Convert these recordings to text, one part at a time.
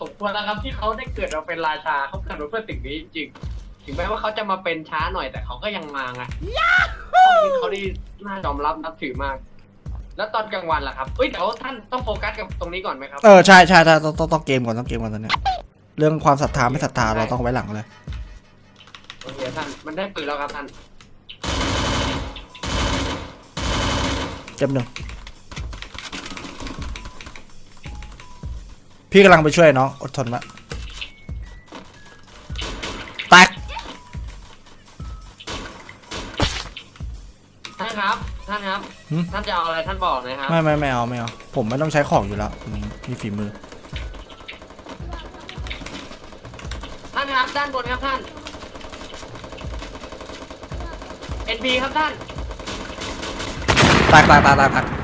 สมควรแล้วครับที่เขาได้เกิดมาเป็นราชาเขาเกิดมาเพื่อสิ่งนี้จริงๆถึงแม้ว่าเขาจะมาเป็นช้าหน่อยแต่เขาก็ยังมาไงเขาดีน่ายอมรับนับถือมาก แล้วตอนกลางวันล่ะครับเอ้ยเดี๋ยวท่านต้องโฟกัสกับตรงนี้ก่อนไหมครับ เออใช่ใช่ใช่ต้องต้องต้องเกมก่อนต้องเกมก่อนตอนเนี้ยเรื่องความศรัทธาไม่ศรัทธาเราต้องไว้หลังเลยโอเคท่านมันได้ปืนแล้วครับท่านเจ็บหนึ่ง พี่กำลังไปช่วยน้องอดทนมาแตกท่านครับ ท่านครับท่านจะเอาอะไรท่านบอกนะครับ ไม่ไม่ไม่เอาไม่เอาผมไม่ต้องใช้ของอยู่แล้วผมมีฝีมือ ท่านครับด้านบนครับท่าน NP ครับท่านแตกแตกแตกแตกแตกแต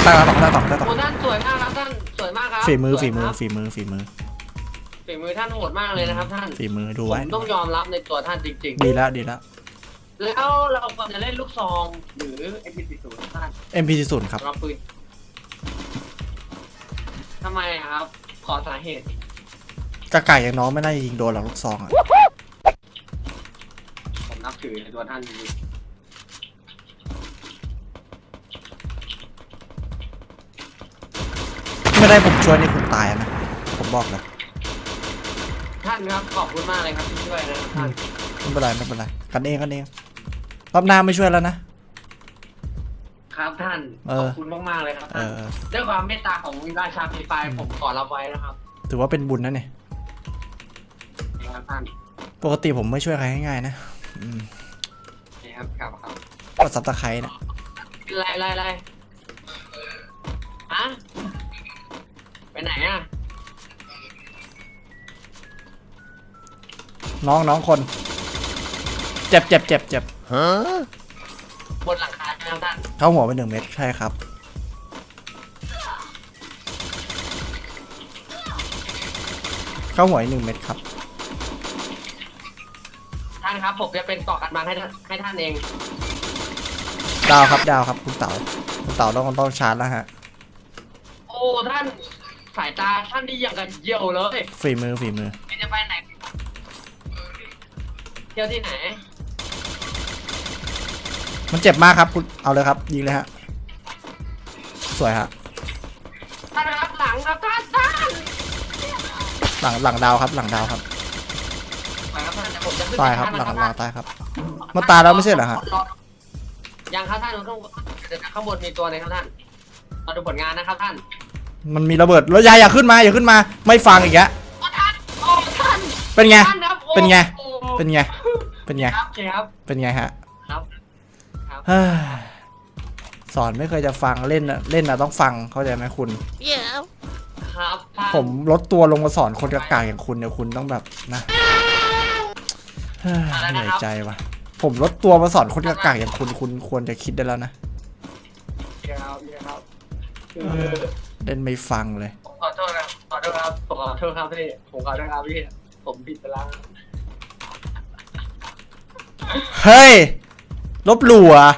กแตกแตกสองแตกสองแตกสองโอ้ท่านสวยมากครับท่านสวยมากครับฝีมือสวยฝีมือครับฝีมือฝีมือฝีมือท่านโหดมากเลยนะครับท่านฝีมือดูผไว้มต้องยอมรับในตัวท่านจริง ดีแล้วดีแล้วๆแล้วเราควรจะเล่นลูกซองหรือ MP40 ท่าน MP40 ครับ สำหรับปืนทำไมอะครับ ขอสาเหตุ กระไก่อย่างน้องไม่น่าจะยิงโดนหรอกลูกซองอะผมนับถือในตัวท่านจริง ไม่ได้ผมช่วยนี่คุณตายนะ ผมบอกเลยๆท่านครับขอบคุณมากเลยครับที่ช่วยนะครับท่านไม่เป็นไรไม่เป็นไรกันเองกันเองรอบหน้าไม่ช่วยแล้วนะ ครับท่านเอขอ อบคุณมากๆเลยครับเอท่านอเออด้วยความเมตตาของราชาฟรีไฟร์ผมขอรับไว้นะครับถือว่าเป็นบุญนะเนี่ยนี่ครับท่านปกติผมไม่ช่วยใครง่ายๆนะอืมนี่ครับครับครับก็ซับตะไคร้นะไล่ไล่ไล่อะ ไปไหนอะน้องน้องคน เจ็บเจ็บเจ็บเจ็บบนหลังคาใช่ไหมครับท่านเข้าหัวไปหนึ่งเม็ดใช่ครับ เข้าหัวอีกหนึ่งเม็ดครับ ท่านครับ ผมจะเป็นเกาะกันบังให้ท่านให้ท่านเอง ดาวครับดาวครับคุณเต๋าคุณเต๋าต้องต้องชาร์จแล้วฮะ โอ้ท่านสายตาท่านนี่อย่างกันเยี่ยวเลยฝีมือฝีมือพี่จะไปไหนเที่ยวที่ไหน มันเจ็บมากครับคุณเอาเลยครับยิงเลยฮะสวยฮะท่านครับหลังครับท่านท่านหลังหลังดาวครับหลังดาวครับไปครับท่านเดี๋ยวผมจะขึ้นตายครับไปหลังท่นหลันะงตายครับมันตายแล้วไม่ใช่เหรอฮะยังครับท่านข้างบนเดี๋ยวข้างบนมีตัวหนึงครับท่านมาดูผลงานนะครับท่าน มันมีระเบิดแล้วอยาอย่าขึ้นมาอย่าขึ้นมา ไม่ฟังอีกแล้วโอ้ท่านโอ้ท่านเป็นไง ท่านครับโอ้เป็นไง โอ้เป็นไง เป็นไง ครับโอเคครับเป็นไงฮะครับเฮ้ยสอนไม่เคยจะฟังเล่นน่ะเล่นนะต้องฟังเข้าใจไหมคุณ ครับท่านผมลดตัวลงมาสอนคนกากาอย่างคุณเนี่ยคุณต้องแบบนะเฮ้ยเหนื่อยใจว่ะ ผมลดตัวมาสอนคนกากาอย่างคุณคุณควรจะคิดได้แล้วนะ ครับครับคือเออ เล่นไม่ฟังเลยผมขอโทษครับขอโทษครับผมขอโทษครับพี่ผมขอโทษครับพี่ผมผิดไปแล้วเฮ้ย ลบหลู่อะ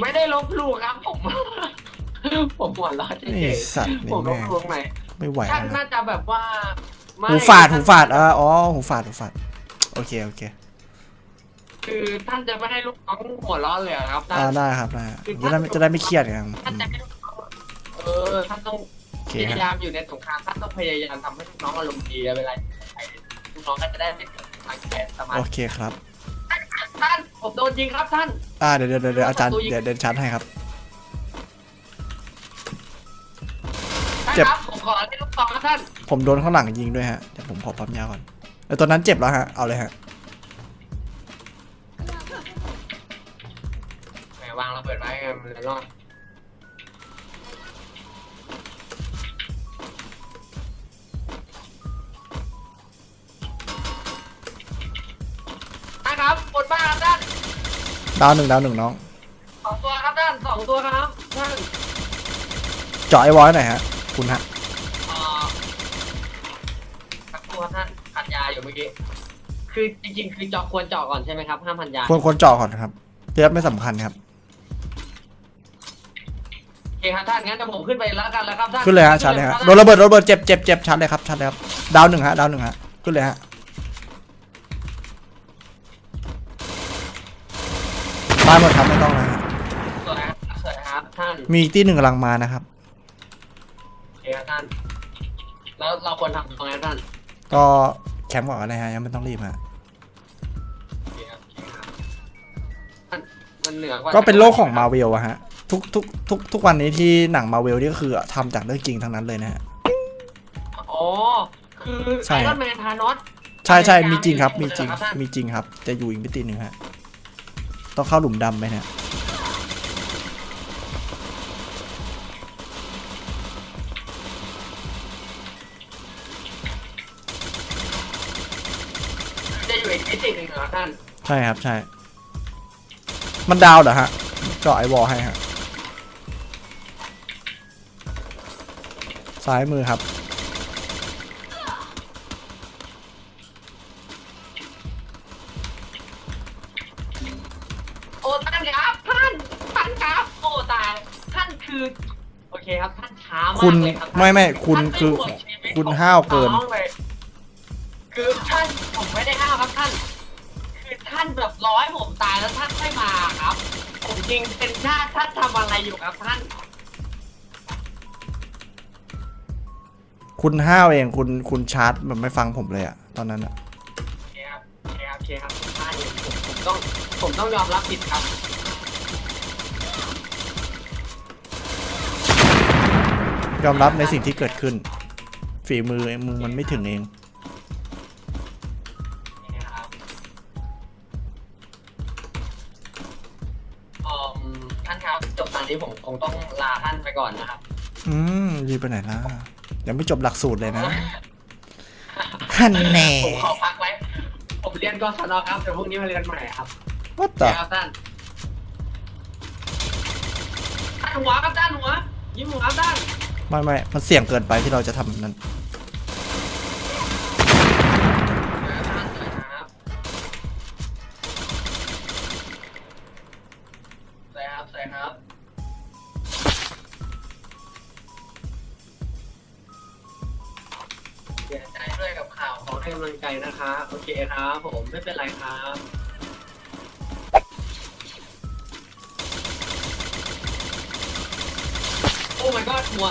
ไม่ได้ลบหลู่ครับผม ผมหัวเราะเฉนี่ยสัตว์ๆนี่ผมลแม่บงหลู่ไหนไม่ไหวท่านแล้วน่านะจะแบบว่าไม่หูฝาดหูฝาดอะอ๋อหูฝาดหูฝาดโอเคโอเคคือท่านจะไม่ให้ลูกน้องหัวเราะเลยเหรอครับท่าอ่านได้ครับได้จะได้ไม่จะได้ไม่เครียดกันท่านจะให้ลูกน้อง เออท่านต้องโอเคพฮะยายามอยู่ในสงครามท่านต้องพยายามทำให้ลูกน้องอารมณ์ดีเวลาไปลูกน้องก็จะได้ไม่เกิดความแค้นสมาโอธิเคครับ ท่านผมโดนยิงครับท่าน อ่าเดี๋ยวเดี๋ยวเดี๋ยวอาจารย์เดี๋ยวเดินชาร์จให้ครับ ท่านเจ็บ ครับผมขอเล่นลูกซองครับท่านผมโดนข้างหลังยิงด้วยฮะเดี๋ยวผมขอปั๊มยาก่อนแต่ตอนนั้นเจ็บแล้วฮะเอาเลยฮะแหมวางระเบิดไว้ไงมันเลยรอด ดาวหนึ่งดาวหนึ่งน้องสองตัวครับท่านสองตัวครับท่านเจาะไอ้วอยหน่อยฮะ คุณฮะเอ่อสักครู่ครับท่านพันยาอยู่เมื่อกี้คือจริงๆคือเจาะควรเจาะก่อนใช่ไหมครับห้ามพันยาควรควรเจาะก่อนครับเลือดไม่สำคัญครับ โอเคครับท่านงั้นเดี๋ยวผมขึ้นไปแล้วกันแล้วครับท่านขึ้นเลยฮะชัดเลยฮะโดนระเบิดโดนระเบิดเจ็บเจ็บเจ็บชัดเลยครับชัดเลยครับดาวหนึ่งฮะดาวหนึ่งฮะขึ้นเลยฮะ ตายหมดครับไม่ต้องเลยฮะสวยครับสวยครับท่านมีอีกที่หนึ่งกำลังมานะครับ โอเคครับท่าน แล้วเราควรทำยังไงท่านก็แคมป์ก่อนอะไรฮะยังไม่ต้องรีบฮะโอเคครับโอเคครับท่านมันเหนือกว่าก็เป็นโลกของมาเวลอะฮะทุกทุกทุกทุกวันนี้ที่หนังมาเวลนี่ก็คือทำจากเรื่องจริงทั้งนั้นเลยนะฮะ อ๋อ คือใช่ ไอรอนแมนทานอสใช่ใช่อเมริกามีจริงครับมีมีจริงหมดเลยเหรอครับท่านมีจริงครับ จะอยู่อีกมิติหนึ่งฮะ ต้องเข้าหลุมดำไปเนี่ยจะอยู่อีกมิติหนึ่งเหรอท่านใช่ครับใช่ มันดาวเหรอฮะเจาะไอวอลให้ฮะซ้ายมือครับ อ้ท่านครับท่านท่านครับโอ้ตายท่านคือโอเคครับท่านช้ามากคุณเลยครับท่านไม่ไม่คุณท่านคือไม่ห่วงชีวิตคุณของห้าวเกินองเลยคือท่านผมไม่ได้ห้าวครับท่าน คือท่านแบบร้อยผมตายแล้วท่านไม่มาครับ ผมจริงเป็นชาติท่านทำอะไรอยู่ครับท่าน คุณห้าวเองคุณคุณชาร์จแบบไม่ฟังผมเลยอะตอนนั้นอะโอเคครับโอเคครับโอเคครับท่านผมผม ต้อง ผมต้องยอมรับผิดครับ ยอมรับในสิ่งที่เกิดขึ้น ฝีมือมึงมันไม่ถึงเอง นี่ครับเอ่อท่านครับจบตอนนี้ผมคงต้องลาท่านไปก่อนนะครับ อืมรีบไปไหนล่ะยังไม่จบหลักสูตรเลยนะฮันแน่ผมขอพักไว้ผมเรียนกศนครับเดี๋ยวพรุ่งนี้มาเรียนใหม่ครับวัดต่อครับท่านท่านหัวครับท่านหัว ยิ้มหัวครับท่านไม่ไม่มันเสี่ยงเกินไปที่เราจะทำแบบนั้น คครับผมไม่เป็นไรครับโอ้ my god หัว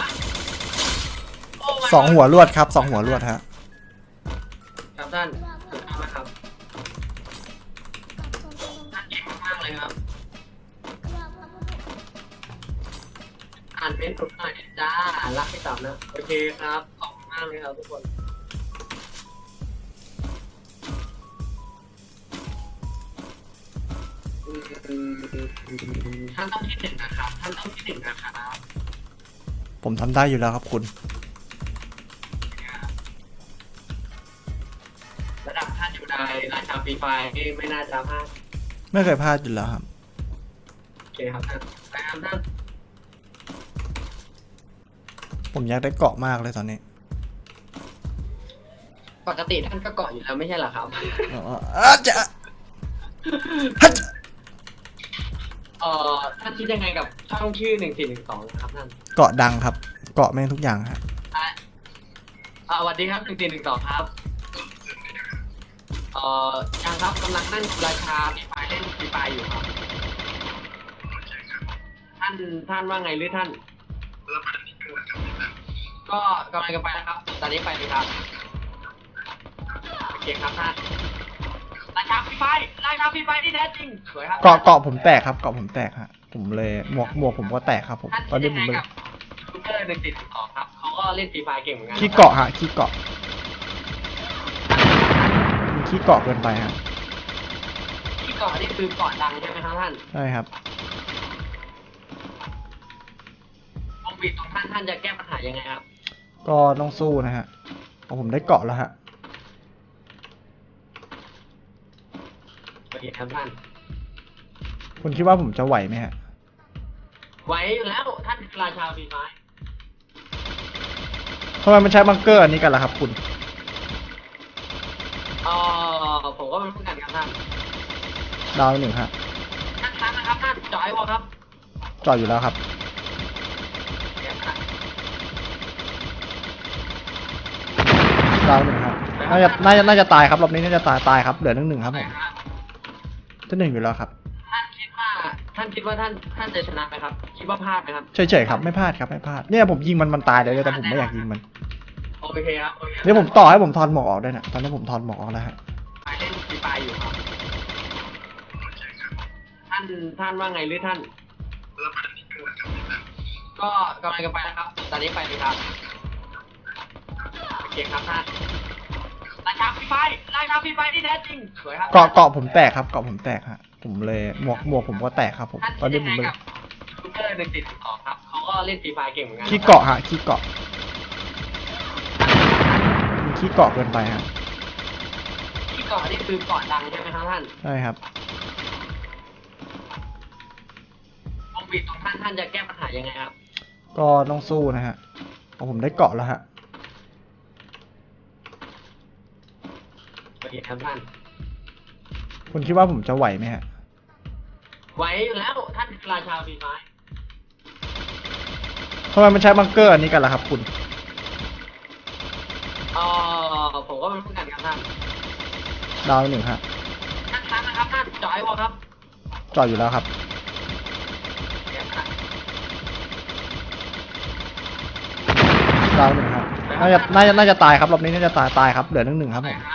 โอ้ my สอง god หัวรวดครับสองหัวรวดฮะครับท่านสุดยอดมากครับท่านเก่งมากๆเลยครับ อ่านเป็นสุดหน่อยจ้ารักพี่ต่ำนะ โอเคครับ ขอบคุณมากเลยครับทุกคน ท่านต้องที่หนึ่งนะครับ ท่านต้องที่หนึ่งนะครับผมทำได้อยู่แล้วครับคุณ ระดับท่านอยู่ในราชาฟรีไฟร์นี่ไม่น่าจะพลาดไม่เคยพลาดอยู่แล้วครับ โอเคครับท่านแต่ครับท่านผมอยากได้เกาะมากเลยตอนนี้ปกติท่านก็เกาะอยู่แล้วไม่ใช่เหรอครับ อ๋ออะจะฮัทเอ่อท่านคิดยังไงกับช่องชื่อหนึ่งสี่หนึ่งสองครับท่านเกาะดังครับ เกาะแม่งทุกอย่างฮะอะอ่าสวัสดีครับหนึ่งสี่หนึ่งสองครับเอ่อยังครับกำลังนั่งดูราชาฟรีไฟร์เล่นฟรีไฟร์อยู่ครับ ท่านท่านว่าไงหรือท่าน ก็กำลังจะไปนะครับ ตอนนี้ไปเลยครับโอเคครับท่าน ราชาฟรีไฟร์ราชาฟรีไฟร์ที่แท้จริงสวยครับเกาะเกาะผมแตกครับเกาะผมแตกฮะผมเลยหมวกหมวกผมก็แตกครับผมท่านตอนนี้ผมคิดเลยังไงยกับยูทูบเบอร์หนึ่งติดต่อครับเขาก็เล่นฟรีไฟร์เก่งเหมือนกันขี้เกาะฮะขี้เกาะมันขี้เกาะเกินไปฮะที่เกาะนี่คือเกาะดังใช่ไหมครับท่านใช่ครับวงบีดของท่านท่านจะแก้ปัญหายังไงครับ ก็ต้องสู้นะฮะเพราะผมได้เกาะแล้วฮะ อย่าทำท่านคุณคิดว่าผมจะไหวไหมฮะ ไหวอยู่แล้ว ท่านราชาฟีไม้ทำไมไมันใช้บังเกอร์อันนี้กันล่ะครับ คุณ เออผมก็เป็นผู้กันครับท่านดาวหนึ่งฮะท่านครับนะครับท่านจอยวอครับจอยอยู่แล้วครับดาวหนึ่งครับน่าจะน่าจะน่าจะตายครับรอบนี้น่าจะตายตายครับ เหลือหนึ่งหนึ่งครับผม ที่หนึ่งอยู่แล้วครับ ท่านคิดว่าท่านคิดว่าท่านท่านจะชนะไหมครับ คิดว่าพลาดไหมครับเฉยๆครับไม่พลาดครับไม่พลาดเนี่ยผมยิงมันมันตายเลยแต่ผมไม่อยากยิงมันโอเคครับโอเคเดี๋ยวผมต่อให้ผมถอนหมวกออกได้นะตอนนี้ผมถอนหมวกออกแล้วฮะไปเล่นฟรีไฟอยู่ครับท่านท่านว่าไงหรือท่าน ก็กำลังจะไปนะครับตอนนี้ไปเลยครับโอเคครับท่าน ราชาฟรีไฟราชาฟรีไฟที่แท้จริงสวยครับเกาะเกาะผมแตกครับเกาะผมแตกฮะผมเลยหมวกหมวกผมก็แตกครับผมท่านตอนนี้ผมคิดเลยยังไงกับยูทูบเบอร์หนึ่งติดต่อครับเขาก็เล่นฟรีไฟเก่งเหมือนกันขี้เกาะฮะขี้เกาะมันขี้เกาะเกินไปฮะที่เกาะนี่คือเกาะดังใช่ไหมครับท่านใช่ครับวงบีตรงท่านท่านจะแก้ปัญหายังไงครับ ก็ต้องสู้นะฮะเพราะผมได้เกาะแล้วฮะ โอเคครับท่านคุณคิดว่าผมจะไหวไหมฮะ ไหวอยู่แล้ว ท่านคือราชาฟรีไฟทำไมมันใช้บังเกอร์อันนี้กันล่ะครับ คุณ เออผมก็ไม่รู้เหมือนกันครับท่านดาวหนึ่งฮะท่านท่านนะครับท่านจอยวอลครับจอดอยู่แล้วครับ เดี๋ยวท่านดาวหนึ่งครับ น่าจะ น่าจะ น่าจะตายครับ รอบนี้น่าจะตาย ตายครับ เหลือหนึ่งหนึ่งครับผมครับ